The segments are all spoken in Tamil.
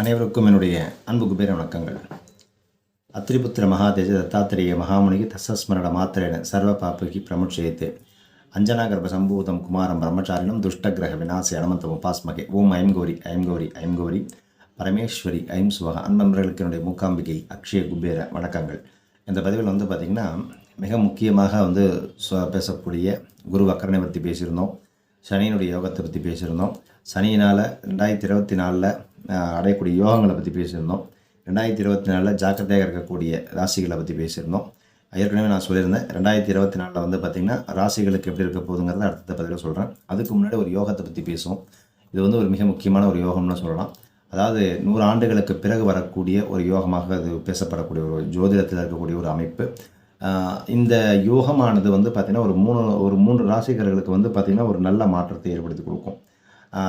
அனைவருக்கும் என்னுடைய அன்பு குபேர வணக்கங்கள். அத்திரிபுத்திர மகாதேஜ தத்தாத்திரேய மகாமுனிகி தசஸ்மரண மாத்திரேன சர்வ பாப்புகி பிரமுட்சயத்து அஞ்சனாகர்ப சம்பூதம் குமாரம் பிரம்மச்சாரிணம் துஷ்டகிரக விநாசி அனமந்தம் உபாஸ்மகே. ஓம் ஐம் கௌரி ஐம் கௌரி ஐம் கௌரி. பரமேஸ்வரி ஐம் சுவக. அன்பர்களுக்கு என்னுடைய மூக்காம்பிகை அக்ஷய குபேர வணக்கங்கள். இந்த பதிவில் வந்து பார்த்திங்கன்னா மிக முக்கியமாக வந்து பேசக்கூடிய குரு வக்கரனை பற்றி பேசியிருந்தோம். சனியினுடைய யோகத்தை பற்றி பேசியிருந்தோம். சனியினால் ரெண்டாயிரத்தி இருபத்தி நாலில் அடையக்கூடிய யோகங்களை பற்றி பேசியிருந்தோம். ரெண்டாயிரத்தி இருபத்தி நாலில் ஜாக்கிரதையாக இருக்கக்கூடிய ராசிகளை பற்றி பேசியிருந்தோம். ஏற்கனவே நான் சொல்லியிருந்தேன் ரெண்டாயிரத்தி இருபத்தி நாலில் வந்து பார்த்திங்கன்னா ராசிகளுக்கு எப்படி இருக்க போகுதுங்கிறத அடுத்த பதிவில் சொல்கிறேன் அதுக்கு முன்னாடி ஒரு யோகத்தை பற்றி பேசுவோம். இது வந்து ஒரு மிக முக்கியமான ஒரு யோகம்னு சொல்லலாம். அதாவது நூறு ஆண்டுகளுக்கு பிறகு வரக்கூடிய ஒரு யோகமாக அது பேசப்படக்கூடிய ஒரு ஜோதிடத்தில் இருக்கக்கூடிய ஒரு அமைப்பு. இந்த யோகமானது வந்து பார்த்திங்கன்னா ஒரு மூணு ஒரு மூன்று ராசிகர்களுக்கு வந்து பார்த்திங்கன்னா ஒரு நல்ல மாற்றத்தை ஏற்படுத்தி கொடுக்கும்.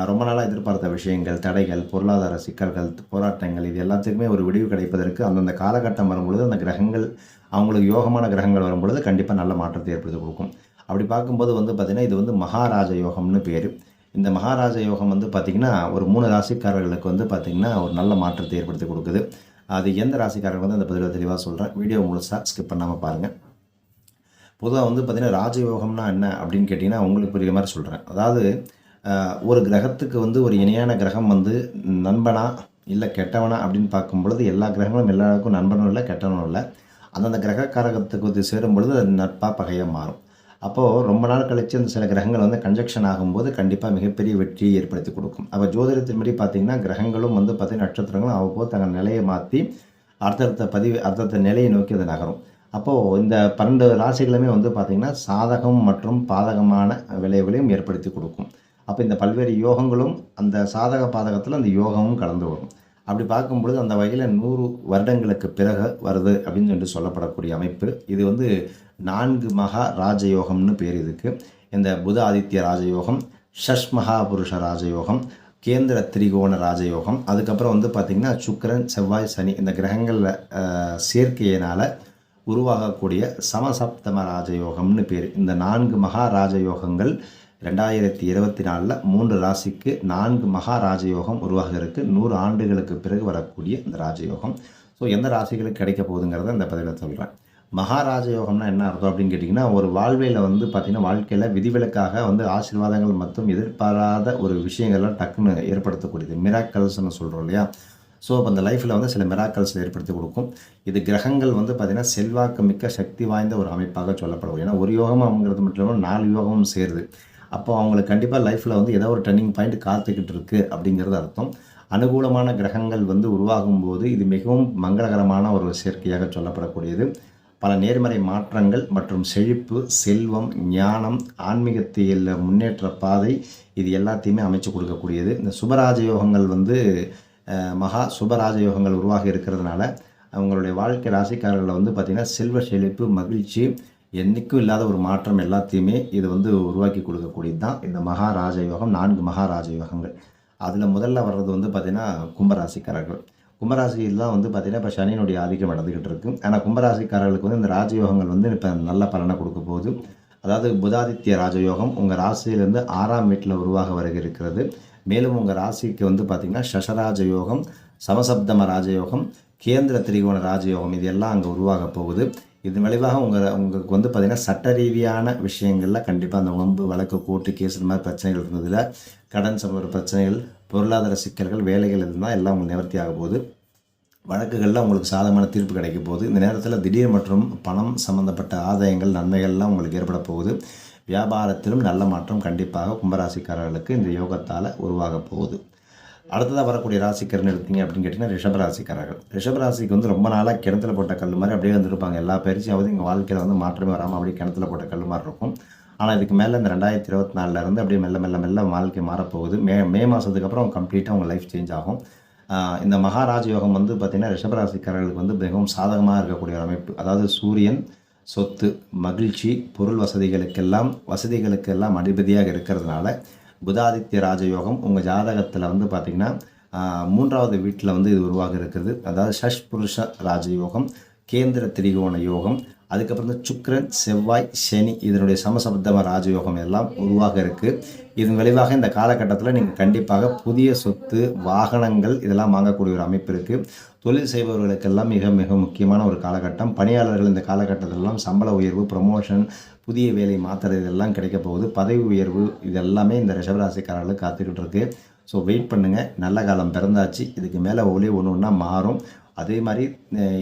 ரொம்ப நாளாக எதிர்பார்த்த விஷயங்கள் தடைகள் பொருளாதார சிக்கல்கள் போராட்டங்கள் இது எல்லாத்துக்குமே ஒரு விடிவு கிடைப்பதற்கு அந்தந்த காலகட்டம் வரும்பொழுது அந்த கிரகங்கள் அவங்களுக்கு யோகமான கிரகங்கள் வரும்பொழுது கண்டிப்பாக நல்ல மாற்றத்தை ஏற்படுத்தி கொடுக்கும். அப்படி பார்க்கும்போது வந்து பார்த்திங்கன்னா இது வந்து மகாராஜ யோகம்னு பேர். இந்த மகாராஜ யோகம் வந்து பார்த்திங்கன்னா ஒரு மூணு ராசிக்காரர்களுக்கு வந்து பார்த்திங்கன்னா ஒரு நல்ல மாற்றத்தை ஏற்படுத்தி கொடுக்குது. அது எந்த ராசிக்காரர்கள் வந்து அந்த பதிவில் தெளிவாக சொல்கிறேன் வீடியோ முழுசாக ஸ்கிப் பண்ணாமல் பாருங்கள் பொதுவாக வந்து பார்த்திங்கன்னா ராஜயோகம்னா என்ன அப்படின்னு கேட்டிங்கன்னா உங்களுக்கு புரியுற மாதிரி சொல்கிறேன் அதாவது ஒரு கிரகத்துக்கு வந்து ஒரு இணையான கிரகம் வந்து நண்பனா இல்லை கெட்டவனா அப்படின்னு பார்க்கும் பொழுது எல்லா கிரகங்களும் எல்லாருக்கும் நண்பனும் இல்லை கெட்டவனும் இல்லை. அந்தந்த கிரக காரகத்துக்கு வந்து சேரும் பொழுது அது நட்பாக பகையாக மாறும். அப்போது ரொம்ப நாள் கழித்து அந்த சில கிரகங்கள் வந்து கன்ஜெக்ஷன் ஆகும்போது கண்டிப்பாக மிகப்பெரிய வெற்றியை ஏற்படுத்தி கொடுக்கும். அப்போ ஜோதிடத்தின்படி பார்த்திங்கன்னா கிரகங்களும் வந்து பார்த்திங்கன்னா நட்சத்திரங்களும் அவ்வப்போது தங்கள் நிலையை மாற்றி அடுத்தடுத்த பதிவு அடுத்தடுத்த நிலையை நோக்கி அது நகரும். அப்போது இந்த பன்னெண்டு ராசிகளுமே வந்து பார்த்திங்கன்னா சாதகம் மற்றும் பாதகமான விளைவுகளையும் ஏற்படுத்தி கொடுக்கும். அப்போ இந்த பல்வேறு யோகங்களும் அந்த சாதக பாதகத்தில் அந்த யோகமும் கலந்து வரும். அப்படி பார்க்கும்பொழுது அந்த வகையில் நூறு வருடங்களுக்கு பிறகு வருது அப்படின்னு சொல்லிட்டு சொல்லப்படக்கூடிய அமைப்பு. இது வந்து நான்கு மகா ராஜயோகம்னு பேர் இதுக்கு. இந்த புத ஆதித்ய ராஜயோகம் ஷஷ் மகாபுருஷ ராஜயோகம் கேந்திர திரிகோண ராஜயோகம். அதுக்கப்புறம் வந்து பார்த்திங்கன்னா சுக்கரன் செவ்வாய் சனி இந்த கிரகங்களில் சேர்க்கையினால் உருவாகக்கூடிய சமசப்தம ராஜயோகம்னு பேர். இந்த நான்கு மகா ராஜயோகங்கள் ரெண்டாயிரத்தி இருபத்தி நாலில் மூன்று ராசிக்கு நான்கு மகா ராஜயோகம் உருவாக நூறு ஆண்டுகளுக்கு பிறகு வரக்கூடிய இந்த ராஜயோகம். ஸோ எந்த ராசிகளுக்கு கிடைக்க போகுதுங்கிறத இந்த பதிவில் சொல்கிறேன் மகாராஜ யோகம்னா என்ன அர்த்தம் அப்படின்னு கேட்டிங்கன்னா ஒரு வாழ்வையில் வந்து பார்த்திங்கன்னா வாழ்க்கையில் விதிவிலக்காக வந்து ஆசீர்வாதங்கள் மற்றும் எதிர்பாராத ஒரு விஷயங்கள்லாம் டக்குன்னு ஏற்படுத்தக்கூடியது. மிராக்கல்ஸ்னு சொல்கிறோம் இல்லையா? ஸோ அப்போ அந்த லைஃப்பில் வந்து சில மிராக்கல்ஸ் ஏற்படுத்தி கொடுக்கும். இது கிரகங்கள் வந்து பார்த்திங்கன்னா செல்வாக்கு மிக்க சக்தி வாய்ந்த ஒரு அமைப்பாக சொல்லப்படும் ஏன்னா ஒரு யோகம் அவங்கிறது மட்டும் இல்லாமல் நாலு யோகமும் சேருது. அப்போ அவங்களுக்கு கண்டிப்பாக லைஃப்பில் வந்து ஏதோ ஒரு டர்னிங் பாயிண்ட் காத்துக்கிட்டு இருக்குது அப்படிங்கிறது அர்த்தம். அனுகூலமான கிரகங்கள் வந்து உருவாகும் போது இது மிகவும் மங்களகரமான ஒரு சேர்க்கையாக சொல்லப்படக்கூடியது. பல நேர்மறை மாற்றங்கள் மற்றும் செழிப்பு செல்வம் ஞானம் ஆன்மீகத்தில் முன்னேற்ற பாதை இது எல்லாத்தையுமே அமைச்சு கொடுக்கக்கூடியது. இந்த சுபராஜ யோகங்கள் வந்து மகா சுபராஜ யோகங்கள் உருவாகி இருக்கிறதுனால அவங்களுடைய வாழ்க்கை ராசிக்காரர்களை வந்து பார்த்திங்கன்னா செல்வ செழிப்பு மகிழ்ச்சி என்றைக்கும் இல்லாத ஒரு மாற்றம் எல்லாத்தையுமே இது வந்து உருவாக்கி கொடுக்கக்கூடியது தான் இந்த மகாராஜ யோகம் நான்கு மகாராஜ யோகங்கள் அதில் முதல்ல வர்றது வந்து பார்த்திங்கன்னா கும்பராசிக்காரர்கள். கும்பராசியில் தான் வந்து பார்த்திங்கன்னா இப்போ சனியினுடைய ஆதிக்கம் நடந்துக்கிட்டு இருக்கு. ஆனால் கும்பராசிக்காரர்களுக்கு வந்து இந்த ராஜயோகங்கள் வந்து இப்போ நல்ல பலனை கொடுக்க போகுது. அதாவது புதாதித்ய ராஜயோகம் உங்கள் ராசியிலேருந்து ஆறாம் வீட்டில் உருவாக வருக இருக்கிறது மேலும் உங்கள் ராசிக்கு வந்து பார்த்திங்கன்னா சசராஜ யோகம் சமசப்தம ராஜயோகம் கேந்திர திரிகோண ராஜயோகம் இது எல்லாம் அங்கே உருவாக போகுது. இது விளைவாக உங்கள் உங்களுக்கு வந்து பார்த்திங்கன்னா சட்ட ரீதியான விஷயங்களில் கண்டிப்பாக அந்த வம்பு வழக்கு கோர்ட்டு கேஸ் இந்த மாதிரி பிரச்சனைகள் இருந்ததில் கடன் சம்பந்த பிரச்சனைகள் பொருளாதார சிக்கல்கள் வேலைகள் இருந்தால் எல்லாம் உங்களுக்கு நிவர்த்தி ஆக போகுது. வழக்குகளில் உங்களுக்கு சாதகமான தீர்ப்பு கிடைக்க போகுது. இந்த நேரத்தில் திடீர் மற்றும் பணம் சம்பந்தப்பட்ட ஆதாயங்கள் நன்மைகள்லாம் உங்களுக்கு ஏற்பட போகுது. வியாபாரத்திலும் நல்ல மாற்றம் கண்டிப்பாக கும்பராசிக்காரர்களுக்கு இந்த யோகத்தால் உருவாக போகுது. அடுத்ததாக வரக்கூடிய ராசிக்காரன் எடுத்தீங்க அப்படின்னு கேட்டிங்கன்னா ரிஷபராசிக்காரர்கள் ரிஷபராசிக்கு வந்து ரொம்ப நாளாக கிணத்துல போட்ட கல் மாதிரி அப்படியே வந்துருப்பாங்க எல்லா பயிற்சியாவது எங்கள் வாழ்க்கையில் வந்து மாற்றமே வராமல் அப்படியே கிணத்துல போட்ட கல் மாதிரி இருக்கும். ஆனால் இதுக்கு மேலே இந்த ரெண்டாயிரத்தி இருபத்தி நாலுலேருந்து அப்படியே மெல்ல மெல்ல மெல்ல வாழ்க்கை மாறப்போகுது. மே மே மாதத்துக்கு அப்புறம் கம்ப்ளீட்டாக உங்கள் லைஃப் சேஞ்ச் ஆகும். இந்த மகாராஜ யோகம் வந்து பார்த்திங்கன்னா ரிஷபராசிக்காரர்களுக்கு வந்து மிகவும் சாதகமாக இருக்கக்கூடிய ஒரு அமைப்பு. அதாவது சூரியன் சொத்து மகிழ்ச்சி பொருள் வசதிகளுக்கெல்லாம் வசதிகளுக்கெல்லாம் அதிபதியாக இருக்கிறதுனால புதாதித்ய ராஜயோகம் உங்கள் ஜாதகத்தில் வந்து பார்த்திங்கன்னா மூன்றாவது வீட்டில் வந்து இது உருவாக இருக்கிறது. அதாவது ஷஷ் புருஷ ராஜயோகம். கேந்திர திரிகோண யோகம் அதுக்கப்புறம் இந்த சுக்கரன் செவ்வாய் சனி இதனுடைய சமசப்தம ராஜயோகம் எல்லாம் உருவாக இருக்குது இதன் விளைவாக இந்த காலகட்டத்தில் நீங்கள் கண்டிப்பாக புதிய சொத்து வாகனங்கள் இதெல்லாம் வாங்கக்கூடிய ஒரு அமைப்பு இருக்குது தொழில் செய்பவர்களுக்கெல்லாம் மிக மிக முக்கியமான ஒரு காலகட்டம். பணியாளர்கள் இந்த காலகட்டத்திலெல்லாம் சம்பள உயர்வு ப்ரமோஷன் புதிய வேலை மாத்திரை இதெல்லாம் கிடைக்க போகுது. பதவி உயர்வு இதெல்லாமே இந்த ரிஷபராசிக்காரர்களுக்கு காத்துக்கிட்டு இருக்கு. ஸோ வெயிட் பண்ணுங்கள் நல்ல காலம் பிறந்தாச்சு. இதுக்கு மேலே ஒளி ஒன்று ஒன்றா மாறும். அதே மாதிரி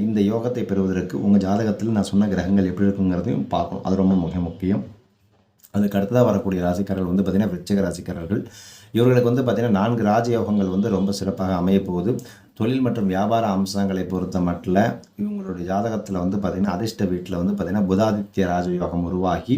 இந்த யோகத்தை பெறுவதற்கு உங்கள் ஜாதகத்தில் நான் சொன்ன கிரகங்கள் எப்படி இருக்குங்கிறதையும் பார்க்கணும். அது ரொம்ப மிக முக்கியம். அதுக்கு அடுத்ததாக வரக்கூடிய ராசிக்காரர்கள் வந்து பார்த்திங்கன்னா விருச்சிக ராசிக்காரர்கள். இவர்களுக்கு வந்து பார்த்திங்கன்னா நான்கு ராஜயோகங்கள் வந்து ரொம்ப சிறப்பாக அமையப்போகுது தொழில் மற்றும் வியாபார அம்சங்களை பொறுத்த மட்டில் இவங்களுடைய ஜாதகத்தில் வந்து பார்த்திங்கன்னா அதிர்ஷ்ட வீட்டில் வந்து பார்த்திங்கன்னா புதாதித்ய ராஜயோகம் உருவாகி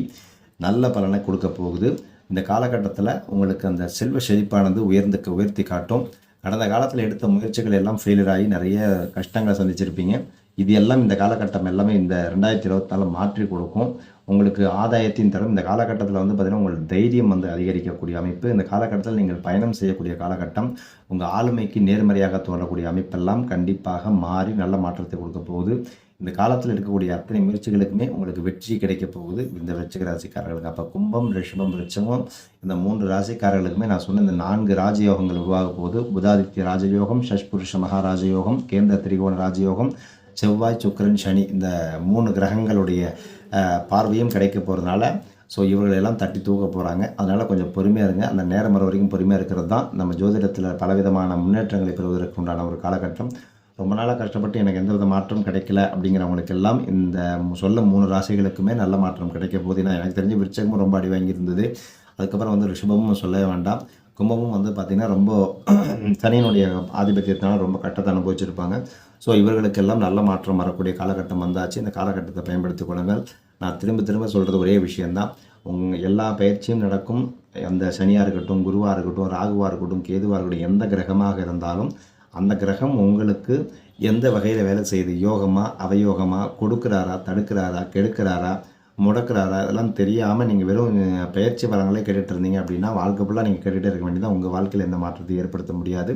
நல்ல பலனை கொடுக்க போகுது. இந்த காலகட்டத்தில் உங்களுக்கு அந்த செல்வ செழிப்பானது உயர்ந்து உயர்த்தி காட்டும். கடந்த காலத்தில் எடுத்த முயற்சிகள் எல்லாம் ஃபெயிலியர் ஆகி நிறைய கஷ்டங்களை சந்திச்சிருப்பீங்க. இது எல்லாம் இந்த காலகட்டம் எல்லாமே இந்த ரெண்டாயிரத்தி இருபத்தி நாலு மாற்றி கொடுக்கும். உங்களுக்கு ஆதாயத்தின் தரும் இந்த காலகட்டத்தில் வந்து பார்த்திங்கன்னா உங்களுக்கு தைரியம் வந்து அதிகரிக்கக்கூடிய அமைப்பு. இந்த காலகட்டத்தில் நீங்கள் பயணம் செய்யக்கூடிய காலகட்டம் உங்கள் ஆளுமைக்கு நேர்மறையாக தோன்றக்கூடிய அமைப்பெல்லாம் கண்டிப்பாக மாறி நல்ல மாற்றத்தை கொடுக்க போகுது. இந்த காலத்தில் இருக்கக்கூடிய அத்தனை முயற்சிகளுக்குமே உங்களுக்கு வெற்றி கிடைக்க போகுது. இந்த வெற்றிக ராசிக்காரர்களுக்கு. அப்போ கும்பம் ரிஷபம் ரிச்சகம் இந்த மூன்று ராசிக்காரர்களுக்குமே நான் சொன்ன இந்த நான்கு ராஜயோகங்கள் உருவாக போகுது. புதாதித்ய ராஜயோகம் ஷஷ்புருஷ மகாராஜயோகம் கேந்திர திரிகோண ராஜயோகம் செவ்வாய் சுக்கிரன் சனி இந்த மூணு கிரகங்களுடைய பார்வையும் கிடைக்க போகிறதுனால ஸோ இவர்களெல்லாம் தட்டி தூக்க போகிறாங்க அதனால் கொஞ்சம் பொறுமையாக இருங்க. அந்த நேரம் வர வரைக்கும் பொறுமையாக இருக்கிறது தான் நம்ம ஜோதிடத்தில் பலவிதமான முன்னேற்றங்களை பெறுவதற்கு உண்டான ஒரு காலகட்டம். ரொம்ப நாளாக கஷ்டப்பட்டு எனக்கு எந்த வித மாற்றம் கிடைக்கல அப்படிங்கிறவங்களுக்கெல்லாம் இந்த சொல்ல மூணு ராசிகளுக்குமே நல்ல மாற்றம் கிடைக்க போகுது. ஏன்னா எனக்கு தெரிஞ்ச விருச்சகமும் ரொம்ப அடி வாங்கியிருந்தது. அதுக்கப்புறம் வந்து ரிஷபமும் சொல்லவே வேண்டாம். கும்பமும் வந்து பார்த்திங்கன்னா ரொம்ப சனியினுடைய ஆதிபத்தியத்தினால ரொம்ப கட்டத்தை அனுபவிச்சிருப்பாங்க. ஸோ இவர்களுக்கெல்லாம் நல்ல மாற்றம் வரக்கூடிய காலகட்டம் வந்தாச்சு. இந்த காலகட்டத்தை பயன்படுத்திக் கொள்ளுங்கள். நான் திரும்ப திரும்ப சொல்கிறது ஒரே விஷயந்தான் உங்கள் எல்லா பயிற்சியும் நடக்கும். அந்த சனியாக இருக்கட்டும் குருவாக இருக்கட்டும் ராகுவாக இருக்கட்டும் கேதுவாக இருக்கட்டும் எந்த கிரகமாக இருந்தாலும் அந்த கிரகம் உங்களுக்கு எந்த வகையில் வேலை செய்யுது? யோகமாக அவயோகமாக கொடுக்குறாரா? தடுக்கிறாரா? கெடுக்கிறாரா? முடக்கிறாரா? இதெல்லாம் தெரியாமல் நீங்கள் வெறும் பயிற்சி பலங்களே கேட்டுட்டு இருந்தீங்க அப்படின்னா வாழ்க்கை ஃபுல்லாக நீங்கள் கேட்டுகிட்டே இருக்க வேண்டியதான் உங்கள் வாழ்க்கையில் எந்த மாற்றத்தை ஏற்படுத்த முடியாது.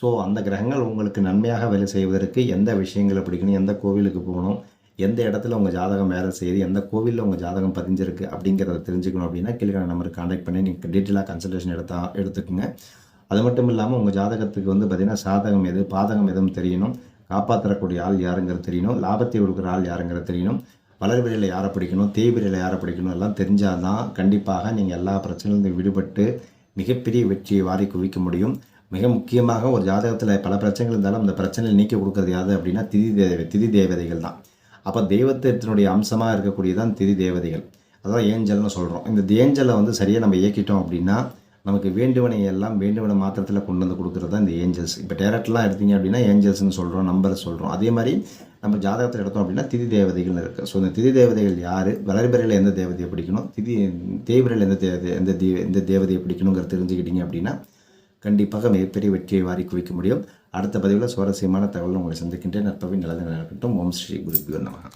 ஸோ அந்த கிரகங்கள் உங்களுக்கு நன்மையாக வேலை செய்வதற்கு எந்த விஷயங்களை பிடிக்கணும்? எந்த கோவிலுக்கு போகணும்? எந்த இடத்துல உங்கள் ஜாதகம் வேலை செய்யுது? எந்த கோவிலில் உங்கள் ஜாதகம் பதிஞ்சிருக்கு? அப்படிங்கிறத தெரிஞ்சுக்கணும் அப்படின்னா கீழ்கான நம்பருக்கு கான்டாக்ட் பண்ணி நீங்கள் டீட்டெயிலாக கன்சல்டேஷன் எடுத்தா எடுத்துக்கோங்க. அது மட்டும் இல்லாமல் உங்கள் ஜாதகத்துக்கு வந்து பார்த்திங்கன்னா சாதகம் எது பாதகம் எதுவும் தெரியணும். காப்பாற்றக்கூடிய ஆள் யாருங்கிறது தெரியணும். லாபத்தை கொடுக்குற ஆள் யாருங்கிறது தெரியணும். வளர்பிறையில் யாரை பிடிக்கணும் தேய்பிறையில் யாரை பிடிக்கணும் எல்லாம் தெரிஞ்சால் தான் கண்டிப்பாக நீங்கள் எல்லா பிரச்சனையிலிருந்து விடுபட்டு மிகப்பெரிய வெற்றியை வாரி குவிக்க முடியும். மிக முக்கியமாக ஒரு ஜாதகத்தில் பல பிரச்சனைகள் இருந்தாலும் அந்த பிரச்சனையை நீக்கி கொடுக்குறது யாது அப்படின்னா திதி தேவை திதி தேவதைகள் தான். அப்போ தெய்வத்தினுடைய அம்சமாக இருக்கக்கூடியதான் திதி தேவதைகள். அதான் ஏஞ்சல்னு சொல்கிறோம் இந்த ஏஞ்சலை வந்து சரியாக நம்ம இயக்கிட்டோம் அப்படின்னா நமக்கு வேண்டுவனை எல்லாம் வேண்டுவன மாத்திரத்தில் கொண்டு வந்து கொடுக்குறது தான் இந்த ஏஞ்சல்ஸ். இப்போ டேரக்ட்லாம் எடுத்தீங்க அப்படின்னா ஏஞ்சல்ஸ்னு சொல்கிறோம் நம்பரை சொல்கிறோம் அதே மாதிரி நம்ம ஜாதகத்தில் எடுத்தோம் அப்படின்னா திதி தேவதைகள் இருக்குது ஸோ இந்த திதி தேவதைகள் யார்? வளர்பிறையில் எந்த தேவதையை பிடிக்கணும்? திதி தேய்பிரையில் எந்த தேவதை எந்த தீ எந்த தேவதையை பிடிக்கணுங்கிறத தெரிஞ்சுக்கிட்டீங்க அப்படின்னா கண்டிப்பாக மிகப்பெரிய வெற்றியை வாரி குவிக்க முடியும். அடுத்த பதிவில் சுவாரஸ்யமான தகவல் உங்களை சந்திக்கின்றேன். நற்பவி நல்லது நடக்கட்டும் ஓம் ஸ்ரீ குருபியோ நமகா.